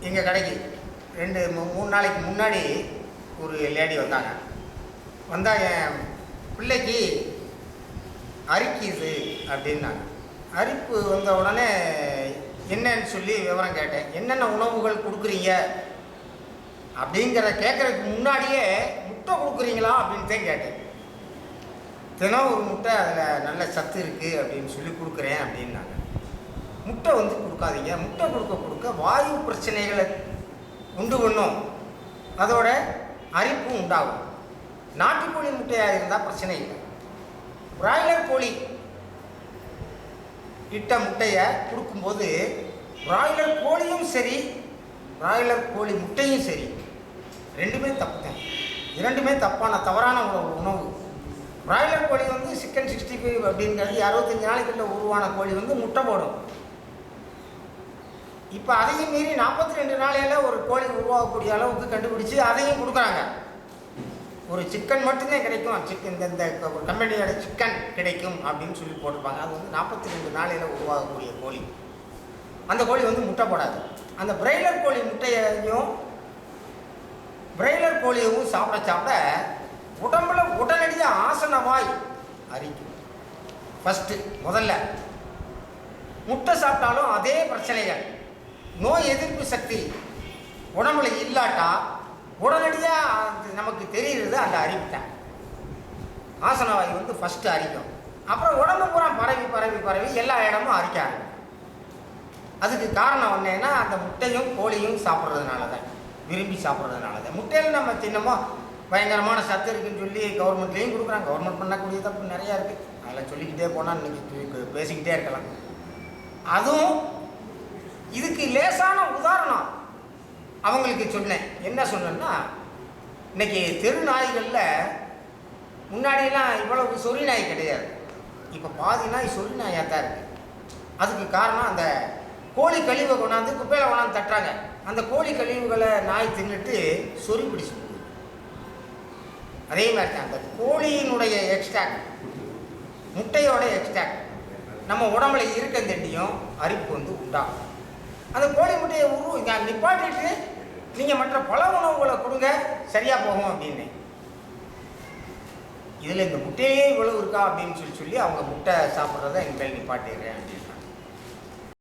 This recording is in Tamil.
எங்கள் கடைக்கு ரெண்டு மூ- மூணு நாளைக்கு முன்னாடி ஒரு லேடி வந்தாங்க. வந்தால் என் பிள்ளைக்கு அரிக்கிது அப்படின்னாங்க. அரிப்பு வந்த உடனே என்னன்னு சொல்லி விவரம் கேட்டேன். என்னென்ன உணவுகள் கொடுக்குறீங்க? அப்படிங்கிற கேட்குறதுக்கு முன்னாடியே முட்டை கொடுக்குறீங்களா அப்படின்ட்டு தான் கேட்டேன். தினம் ஒரு முட்டை அதில் நல்ல சத்து இருக்குது அப்படின்னு சொல்லி கொடுக்குறேன் அப்படின்னாங்க. முட்டை வந்து கொடுக்காதீங்க. முட்டை கொடுக்க கொடுக்க வாயு பிரச்சனைகளை உண்டு பண்ணும். அதோட அரிப்பும் உண்டாகும். நாட்டுக்கோழி முட்டையாக இருந்தால் பிரச்சனை இல்லை. பிராய்லர் கோழி இட்ட முட்டையை கொடுக்கும்போது பிராய்லர் கோழியும் சரி பிராய்லர் கோழி முட்டையும் சரி. ரெண்டுமே தப்பு தான். இரண்டுமே தப்பான தவறான உணவு உணவு. பிராய்லர் கோழி வந்து சிக்கன் சிக்ஸ்டி ஃபைவ் அப்படிங்கிறது அறுபத்தஞ்சு நாளைக்குள்ள உருவான கோழி வந்து முட்டை போடும். இப்போ அதையும் மீறி நாற்பத்தி ரெண்டு நாளையில் ஒரு கோழி உருவாகக்கூடிய அளவுக்கு கண்டுபிடிச்சி அதையும் கொடுக்குறாங்க. ஒரு சிக்கன் மட்டும்தான் கிடைக்கும். சிக்கன் இந்த இந்த கம்பெனியோட சிக்கன் கிடைக்கும் அப்படின்னு சொல்லி போட்டிருப்பாங்க. அது வந்து நாற்பத்தி ரெண்டு நாளையில் உருவாகக்கூடிய கோழி. அந்த கோழி வந்து முட்டை போடாது. அந்த பிராய்லர் கோழி முட்டையையும் பிராய்லர் கோழியவும் சாப்பிட சாப்பிட உடம்புல உடனடியாக ஆசனவாய் அரிக்கும். ஃபஸ்ட்டு முதல்ல. முட்டை சாப்பிட்டாலும் அதே பிரச்சனைகள். நோய் எதிர்ப்பு சக்தி உடம்புல இல்லாட்டா உடனடியாக நமக்கு தெரிகிறது அந்த அரிப்பு தான். ஆசனவாயு வந்து ஃபஸ்ட்டு அரிக்கும் அப்புறம் உடம்பு பூரா பரவி பரவி பரவி எல்லா இடமும் அரிக்க ஆரம்பிக்கும். அதுக்கு காரணம் என்னன்னா அந்த முட்டையும் கோழியும் சாப்பிட்றதுனால தான் விரும்பி சாப்பிட்றதுனால தான் முட்டையில் நம்ம தின்னமோ பயங்கரமான சத்து இருக்குன்னு சொல்லி கவர்மெண்ட்லேயும் கொடுக்குறாங்க. கவர்மெண்ட் பண்ணக்கூடிய தப்பு நிறையா இருக்குது அதெல்லாம் சொல்லிக்கிட்டே போனால் இன்றைக்கி பேசிக்கிட்டே இருக்கலாம். அதுவும் இதுக்கு லேசான உதாரணம். அவங்களுக்கு சொன்னேன். என்ன சொன்னேன்னா இன்னைக்கு தெரு நாய்களில் முன்னாடியெல்லாம் இவ்வளவு சொறி நாய் கிடையாது. இப்போ பாதி நாய் சொறி நாயாக தான் இருக்குது அதுக்கு காரணம் அந்த கோழி கழிவை கொண்டாந்து குப்பையில் கொண்டாந்து தட்டுறாங்க. அந்த கோழி கழிவுகளை நாய் தின்னுட்டு சொறி பிடிச்சு அதே மாதிரி தான் அந்த கோழியினுடைய எக்ஸ்ட்ராக்ட் முட்டையோட எக்ஸ்ட்ராக்ட் நம்ம உடம்புல இருக்க தண்டியும் அரிப்பு வந்து உண்டாகும். அந்த கோழி முட்டையை உரு நிப்பாட்டிட்டு நீங்கள் மற்ற பல உணவுகளை கொடுங்க சரியாக போகும் அப்படின்னு. இதில் இந்த முட்டையே இவ்வளவு இருக்கா அப்படின்னு சொல்லி சொல்லி அவங்க முட்டை சாப்பிட்றத எங்கள் நிப்பாட்டிடுறேன் அப்படின்னு.